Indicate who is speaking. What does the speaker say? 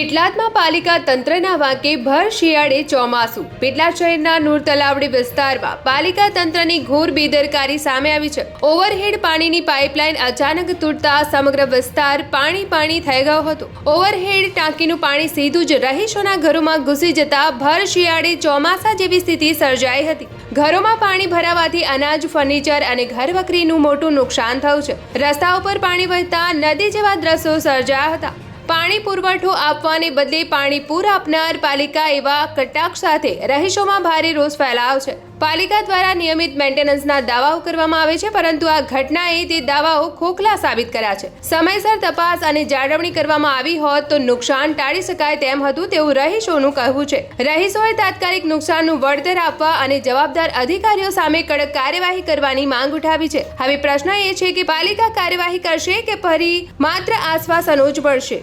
Speaker 1: પેટલાદમાં પાલિકા તંત્રના વાંકે ભર શિયાળે ચોમાસું. પેટલાદ શહેરના નૂર તલાવડી વિસ્તારમાં પાલિકા તંત્રની ઘોર બેદરકારી સામે આવી છે. ઓવરહેડ પાણીની પાઇપલાઇન અચાનક તૂટતા સમગ્ર વિસ્તાર પાણી પાણી થઈ ગયો હતો. ઓવરહેડ ટાંકીનું પાણી સીધું જ રહીશોના ઘરોમાં ઘૂસી જતા ભર શિયાળે ચોમાસા જેવી સ્થિતિ સર્જાઈ હતી. ઘરોમાં પાણી ભરાવાથી અનાજ, ફર્નિચર અને ઘરવકરીનું મોટું નુકસાન થયું છે. રસ્તા ઉપર પાણી વહેતા નદી જેવા દ્રશ્યો સર્જાયા હતા. પાણી પુરવઠો આપવાને બદલે પાણી પૂર આપનાર પાલિકા એવા કટાક્ષ સાથે રહીશોમાં ભારે રોષ ફેલાયો છે. પાલિકા દ્વારા નિયમિત મેન્ટેનન્સના દાવાઓ કરવામાં આવે છે, પરંતુ આ ઘટનાએ તે દાવાઓ ખોખલા સાબિત કર્યા છે. સમયસર તપાસ અને જાળવણી કરવામાં આવી હોત તો નુકસાન ટાળી શકાય તેમ હતું તેવું રહીશોનું કહેવું છે. રહીશોએ તાત્કાલિક નુકસાનનું વળતર આપવા અને જવાબદાર અધિકારીઓ સામે કડક કાર્યવાહી કરવાની માંગ ઉઠાવી છે. હવે પ્રશ્ન એ છે કે પાલિકા કાર્યવાહી કરશે કે ફરી માત્ર આશ્વાસનો જ મળશે